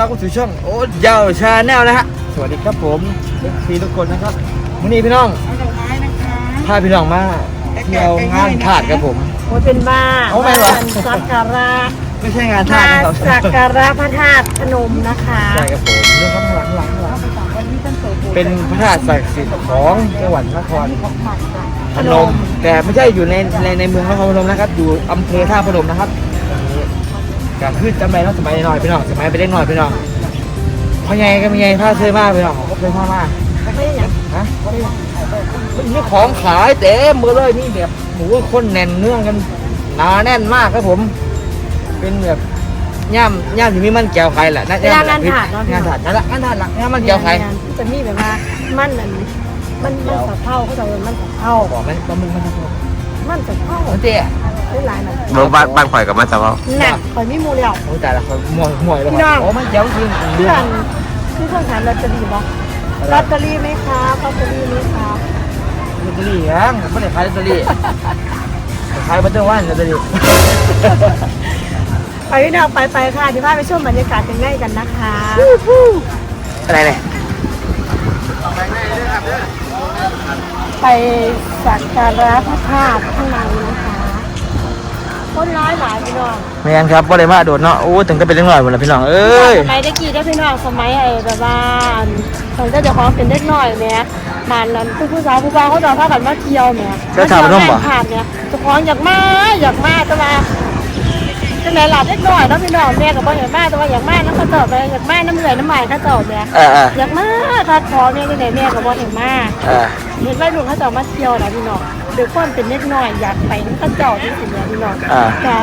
รับเข้าสู่ช่องโอ๊ตยาวชาแนลนะฮะสวัสดีครับผมเอฟซีทุกคนนะครับวันนี้พี่น้องพาพี่น้องมาเที่ยวงานถาดครับผม โอ้ยเป็นบ้าเอาไม่เหรอสักการะไม่ใช่งานถามาดนะครับสักการะพระธาตุพนมนะคะใช่ครับผมเรื่องข้างหลังหลังหลังเป็นพระธาตุศักดิ์สิทธิ์ของจังหวัดนครพนม แต่ไม่ใช่อยู่ในในในเมืองนครพนมนะครับ อยู่อำเภอท่าพนมนะครับ ก็คือจำได้เนาะสมัยหน่อยพี่น้องสมัยไปเล็กหน่อยพี่น้องพ่อใหญ่ก็มีใหญ่ผ้าเสื้อมาพี่น้องเขาเคยผ้ามาไม่อย่างฮะมันมีของขายเต็มหมดเลยนี่แบบหมูคนแน่นเนื่องกันหนาแน่นมากครับผม เป็นแบบย่ำย่ำที่มีมันแก้วไข่แหละเวลางานถาดเนาะพี่งานถาดนั่นแหละงานถาดหลักงานมันแก้วไข่จะมีแบบว่ามันอันมันมันสะเท่าเขาจะมันสะเท่าบอกมันปลาหมึกมันจะ มันสะเท่ามันเตี้ยได้หลายหน่อยรถบ้านบ้านข่อยกับมันจะว่าหนักคอยมีมูเดียวโอ้แต่ละคนหมวยหมวยเลยพี่น้อง โอ้มันแก้วจริงเพื่อนคือเพื่อนถามลอตเตอรี่บ่ลอตเตอรี่ไหมคะลอตเตอรี่ไหมคะลอตเตอรี่ยังไม่ได้ขายลอตเตอรี่ขายบัตเตอร์วันลอตเตอรี่ไปพี่น้องไปไปค่ะเดี๋ยวพาไปชมบรรยากาศกันง่ายกันนะคะอะไรเนี่ยไป สักการะพระธาตุข้างในนะคะคนร้ายหลายพี่น้องไม่งั้นครับบ่ได้มาโดดเนาะโอ้ถึงก็เป็นเรื่องหน่อยหมดแล้วพี่น้องเอ้ยสมัยเด็กกี่ได้พี่น้องสมัยไอ้แบบว่าตอนเจ้าเจ้าของเป็นเด็กน้อยแหม่มานนั้นผู้ผู้สาวผู้บ่าวเขาจะพากันมาเที่ยวแหม่เจ้าถามร่มบ่ผ่านเนี่ยเจ้าของอยากมาอยากมาแต่ว่า จังไหนหลับเด็กน้อยเนาะพี่น้องแม่ก็บ่อยากมาแต่ว่าอยากมาน้ำกระเจิบไปอยากมาน้ำเหนื่อยน้ำใหม่กระเจิบเนี่ยเออเอออยากมาคัดคอแม่จังไหนแม่ก็บ่อยากมาเออเห็นวัยรุ่นเขาจะเอามาเที่ยวนะพี่น้องเด็กคนเป็นเล็กน้อยอยากไปน้ำกระเจ้าที่สิเนี่ยพี่น้องอ่าแต่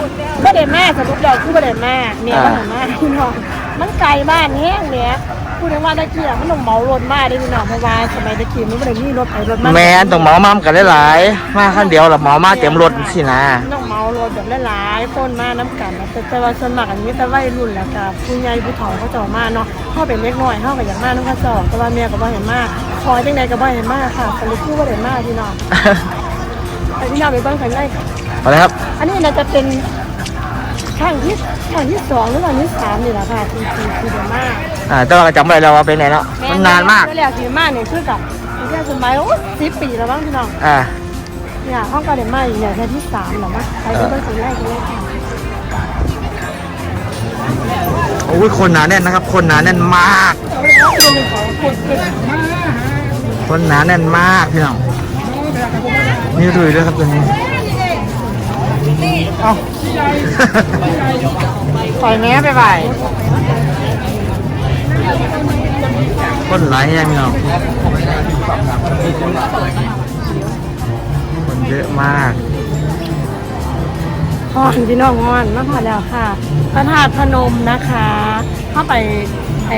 ก็ได้มาสรุปแล้วคือก็ได้มาเมียก็ได้มาพี่น้องมันไกลบ้านแห้งเนี่ยพูดถึงว่าตะกี้อะมันต้องเหมารถมาได้พี่น้องเพราะว่าสมัยตะกี้มันไม่ได้มีรถไปรถมาแม่นต้องหมอมามกันหลายๆมาขั้นเดียวหรอหมอมาเต็มรถสินะต้องเหมารถแบบหลายๆคนมาน้ำกันนะแต่แต่ว่าส่วนมากอันนี้แต่วัยรุ่นแหละกับผู้ใหญ่ผู้เฒ่าเขาจะเอามาเนาะเขาเป็นเล็กน้อยเขาก็อยากมาน้ำกระจอกแต่ว่าเมียก็บ่เห็นมากพอจังใดก็บ่เห็นมากค่ะสรุปคือบ่เห็นมากพี่น้องไปพี่น้องไปเบิ่งกันเลยเอาเลยครับ อันนี้น่าจะเป็นครั้งที่ครั้งที่สองหรือครั้งที่สามนี่แหละค่ะที่ที่ที่เดนมาร์กอ่าแต่ว่าจำไม่ได้แล้วว่าเป็นไงเนาะมันนานมากแล้วที่เดนมาร์กเนี่ยคือกับแค่สมัยโอ้สิบปีแล้วบ้างพี่น้องอ่า เนี่ยห้องการเดนมาร์กเนี่ยแค่ที่สามหรอมั้งใครที่ต้องคนแรกคนแรกค่ะโอ้ยคนหนาแน่นนะครับ คนหนาแน่นมาก คนหนึ่งของคนเก่งมากคนหนาแน่นมากพี่น้องนี่ดูด้วยครับตัวนี้เอ้าปล่อยแม่ไปไปคนหลายแย่พี่น้องคน เยอะมากพ่อถึงพี่น้องงอนมาพอแล้วค่ะ พระธาตุพนมนะคะ เข้าไปไอ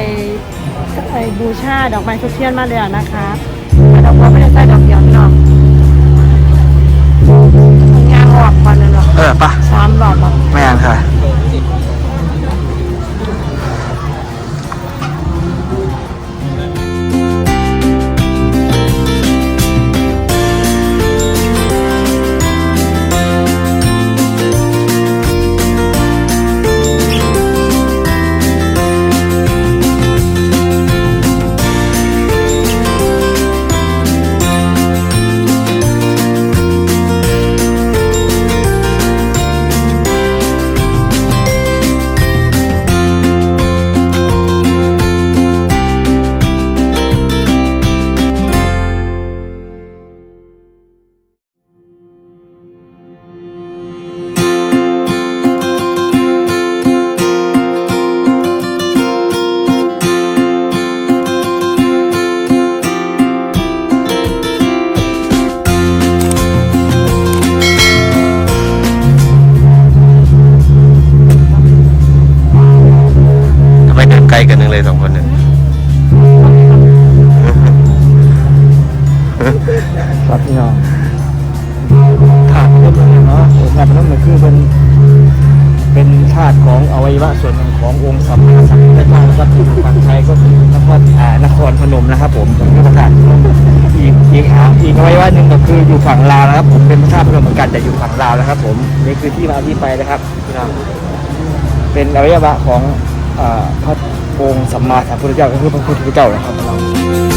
ไอบูชาดอกไม้ทุกเทียนมาเลยอะนะคะดอกไม้ไม่ได้ใส่ดอกเดียวพี่น้องงานออกก่อนเลยหรอเออปะสามรอบอะไม่อ่านค่ะ ของอวัยวะส่วนหนึ่งขององค์สัมมาสัมพุทธเจ้านครับที่ฝั่งไทยก็คือนครอ่านครพนมนะครับ ผมเป็นพระธาตุพนอีกอีกอ่าอีกอวัยวะหนึ่งก็คืออยู่ฝั่งลาวนะครับ ผมเป็นพระธาตุพนมเหมือนกันแต่อยู่ฝั่งลาวนะครับ ผมนี่คือที่มาที่ไปนะครับพี่น้องเป็นอวัยวะของพระองค์สัมมาสัมพุทธเจ้าก็คือพระพุทธเจ้านะครับ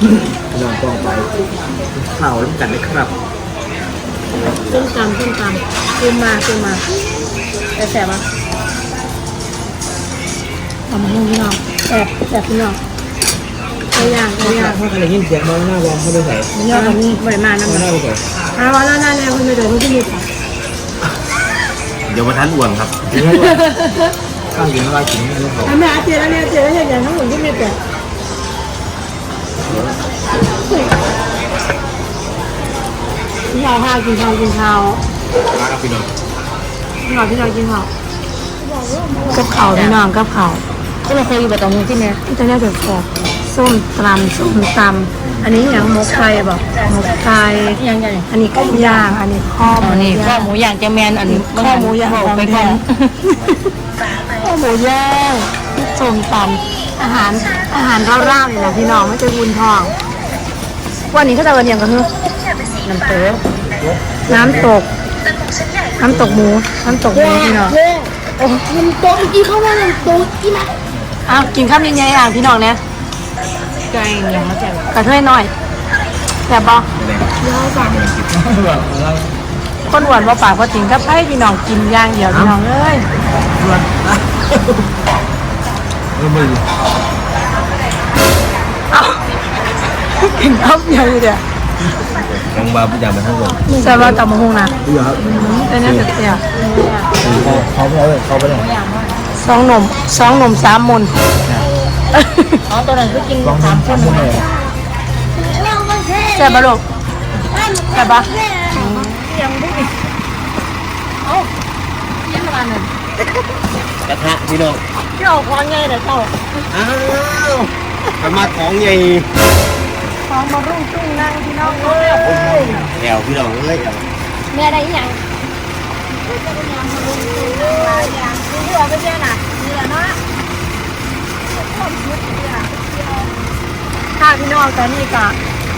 เด้อพี่น้องต้องไปข่าวร่วมกันนะครับส้มตำส้มตำขึ้นมาขึ้นมาแต่แสบอะทำให้พี่น้องแสบแสบพี่น้องตัวอย่างตัวอย่างถ้าใครได้ยินเสียงมองหน้าวองเขาไปใส่ไม่ยอมแบบนี้บริมาณนั่นมองหน้าเลยไปใส่อ่าวันหน้าหน้าเนี่ยคุณไปเดินคุณที่มีค่ะเดี๋ยวมาทันอ้วนครับข้างยิงอะไรกินนี่เขาอันนี้อาเจียนอันนี้อาเจียนแล้วอย่างทั้งหมดที่มีแต่ กินข้าวข้าวกินข้าวกินข้าวมาครับพี่น้องพี่น้องพี่น้องกินข้าวกับข้าวพี่น้องกับข้าวก็เราเคยอยู่แบบตรงนี้ที่เนี่ยที่จะเรียกแบบแอบส้มตำส้มตำอันนี้อย่างหมกไก่บอกหมกไก่ยังไงอันนี้ก็ย่างอันนี้ข้อหมูนี่ข้อย่างย่างหมูย่างจะแมนอันนี้ข้อหมูย่างบอกไปไปก่ก่ออนนข้อหมูย่าง ส้มตำอาหารอาหารร่างๆนี่แหละพี่น้องไม่ใช่วุ้นทอง วันนี้ก็จะวันอย่างกันเถอะน้ำเต๋อน้ำตก น้ำตกหมู น้ำตกหมูพี่น้องโอ้น้ำโต๊ะอีกเข้ามาน้ำโต๊ะอีนะอ้าวกินข้าวยังไงอะพี่น้องเนี่ยไก่ยังมาแจ่วกระเทยหน่อยแต่บบอกคนหวานว่าปากว่าจริงก็ให้พี่น้องกินอย่างเดียวพี่น้องเอ้ย เออมือเอากินข้าวยังเดียวยังมาอย่างมาทั้งหมดใช่ว่าตำมะฮุงนะพี่ครับแต่เนี่ยเสียเขาเขาไปเลยเขาไปเลยสองหนุ่มสองหนุ่มสามมนอ๋อตัวนั้นคือกินลองสามทำทำเลยแซ่บปะลูกแซ่บปะยังไม่มีเอ้ายังประมาณนั้น กระทะ พี่น้องเจ้าของไงเดี๋ยวเจ้าอ้าวกระมาของใหญ่ของมารุ่งจุ้งนั่งพี่น้องเอ้ยแอวพี่น้องเอ้ยแอวแม่ได้ยังเรือไปเจ้าน่ะเรือเนาะค่ะพี่น้องตอนนี้ก็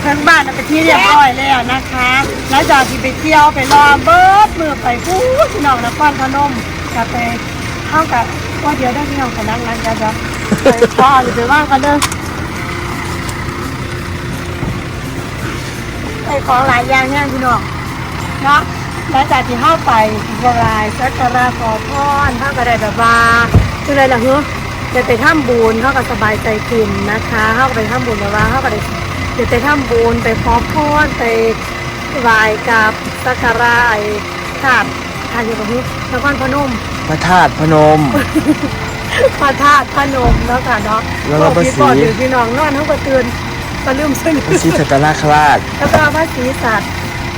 เพิ่งบ้านไปนที่เรียบร้อยแล้วนะคะแล้วจากที่ไปเที่ยวไปรอเบิร์ดมือไปพูดพี่น้องนครพนมกับไป เข้ากับว่าเดี๋ยวได้พี่น้องกันนั่งนั่งกันจ้ะไปพ่อหรือไปว่างกันเด้อไปของหลายอย่างเนี่ยพี่น้องเนาะหลังจากที่เข้าไปบวายสักการะขอพรเข้าก็ได้แบบว่าคืออะไรล่ะเฮ้ยจะไปถ้ำบุญเข้าก็สบายใจขึ้นนะคะเข้าไปถ้ำบุญแบบว่าเข้าก็ได้เดี๋ยวไปถ้ำบุญไปขอพรไปไหว้กับสักการะไอ้ถาด ทานอยู่กับนี้นครพนมพระธาตุพนม พระธาตุพนมแล้วค่ะเนาะแล้วก็บอกพี่พระศรีก่อนอยู่พี่น้องนอนทั้งกระเตือนก็ลืมซึ่งพระศรีสัตนาคราชแล้วก็พระศรีสัตว์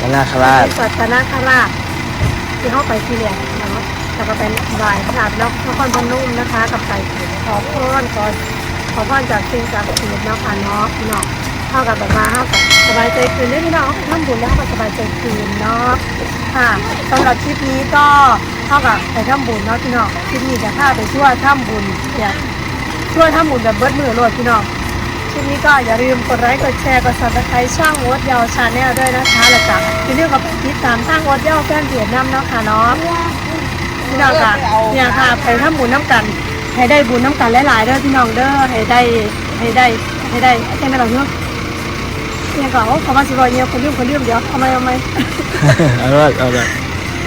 สัตนาคราชสัตนาคราชที่เข้าไปที่เรียนเนาะแล้วก็เป็นบายพระราชแล้วนครพนมนะคะ กับไปขอพรขอขอพรจากสิ่งจากสิ่งเนาะค่ะเนาะพี่น้องเข้ากับแบบว่าเข้ากับสบายใจคืนด้วยพี่น้องทำบุญแล้วก็สบายใจคืนเนาะ ค่ะสำหรับคลิปนี้ก็เข้ากับไปทำบุญเนาะพี่น้องคลิปนี้จะพาไปช่วยทำบุญเนี่ยช่วยทำบุญแบบเบิดมือโลดพี่น้องคลิปนี้ก็อย่าลืมกดไลค์กดแชร์กดซับสไครต์ช่องวดยาวชาแนลด้วยนะคะแล้วก็อย่าลืมกับติดตามทางวดยาวแฟนเพจน้ำเนาะค่ะเนาะพี่น้องค่ะเนี่ยค่ะไปทำบุญน้ำกันให้ได้บุญน้ำกันหลายๆเด้อพี่น้องเด้อให้ได้ให้ได้ให้ได้แค่นั้นหรอกเนาะ เนี่ยก็เขาเขามาสิบอยเนี่ยคนลืมคนลืมเดี๋ยวเอาไหมเอาไหมเอาละเอาละ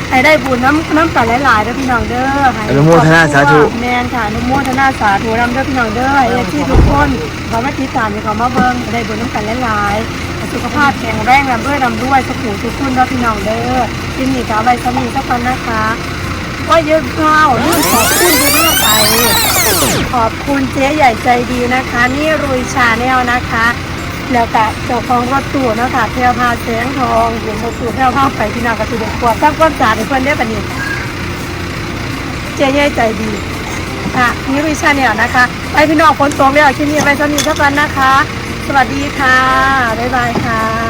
ให้ได้บุญน้ำน้ำกันหลายๆเด้อพี่น้องเด้อให้อนุโมทนาสาธุแมนค่ะอนุโมทนาสาธุนำเด้อพี่น้องเด้อให้อาชีพทุกคนขอมาติดตามให้เขามาเบิ่งให้ได้บุญน้ำกันหลายๆให้สุขภาพแข็งแรงลำด้วยลำด้วยสุขุทุกคนเด้อพี่น้องเด้อที่นี่ก็เอาไว้สมีสักวันนะคะว่าเยอะข้าวนี่ขอบคุณทุกท่านไปขอบคุณเจ๊ใหญ่ใจดีนะคะ นี่รุยชาแนลนะคะ แล้วก็เจ้าของรถตู้เนาะคะแพียวพาแสงทองเห็นรถตู้เพียวพาไปที่นากระตุเด็กวดตั้งก้อนสาดให้เพื่อนได้ปะนี่เจ๊ใหญ่ใจดีค่ะนี่วิชาเนี่ยนะคะ ไปพี่น้องฝนตกแล้วคลิปนี้ไปสนิทสักวันนะคะ สวัสดีค่ะ บ๊ายบายค่ะ